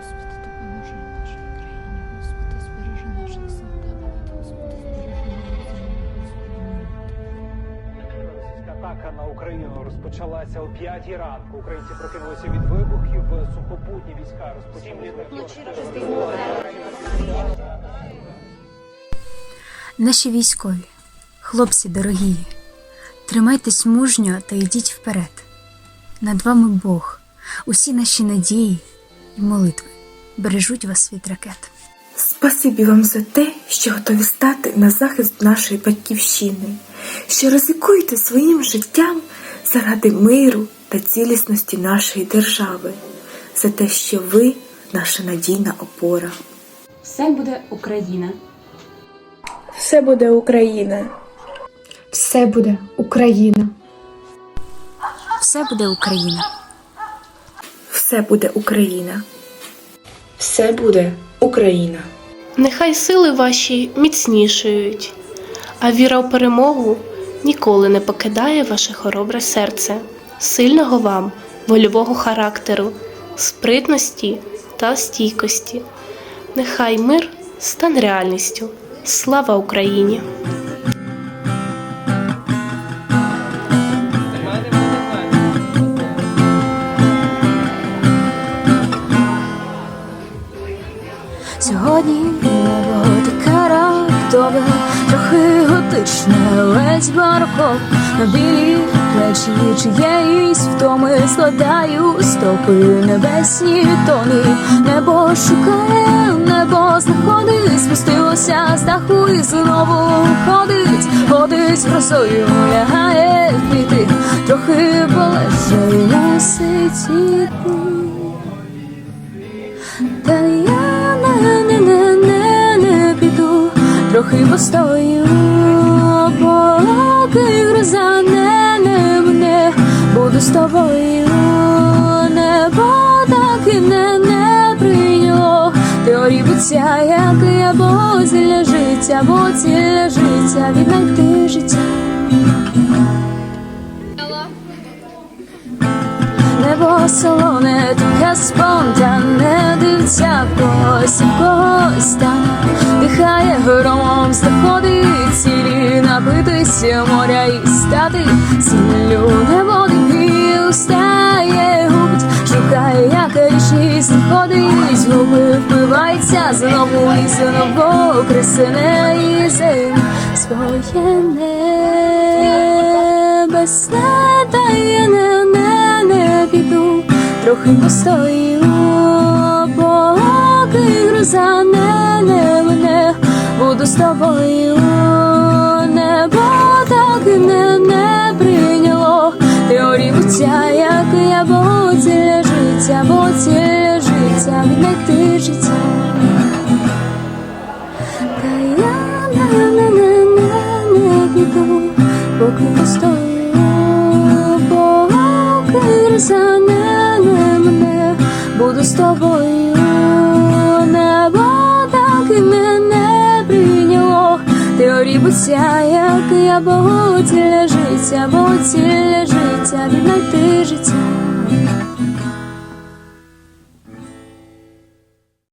Господи, допоможи нашій країні, Господи, збережи наших солдат, Господи, збережи Господи. Російська атака на Україну розпочалася о 5 ранку. Українці прокинулися від вибухів. Сухопутні війська розпочали. Наші військові, хлопці дорогі, тримайтесь мужньо та йдіть вперед. Над вами Бог, усі наші надії і молитви бережуть вас від ракет. Спасибі вам за те, що готові стати на захист нашої батьківщини, що ризикуєте своїм життям заради миру та цілісності нашої держави, за те, що ви наша надійна опора. Все буде Україна. Все буде Україна. Все буде Україна. Все буде Україна! Все буде Україна. Все буде Україна. Нехай сили ваші міцнішають, а віра в перемогу ніколи не покидає ваше хоробре серце, сильного вам, вольового характеру, спритності та стійкості. Нехай мир стане реальністю. Слава Україні! Сьогодні таке раптове, трохи готичне, ледь барокко на білі плечі чиєїсь втоми складаю стопи. Небесні тони, небо шукає, небо знаходить, спустилося з даху і знову ходить, ходить грозою, лягає квіти, трохи полеже й мусить іти. Трохи постою, полаки гроза не, не мене, буду з тобою, небо так і не, не прийняло, теорії буття, як я бо для життя, бо для життя, віднайти життя. Небо солоне, таке спонтанне, дивиться когось, і когось там дихає громом, знаходить цілі, напитися моря і стати ціллю, небо дихає, устає, губить, шукає, яка річність знаходить, губи впивається знову і знову, кресене і зим. Своє небесне, та трохи постою, поки гроза не, не мене, буду з тобою, небо так і не, не прийняло, теорії буття, як я бо для життя, бо для життя, віднайти життя. Та я не, не, не, не, не поки постою, буду з тобою, небо так і мене прийняло, ти орібуся, як я бо для життя, бо для життя, віднайти життя.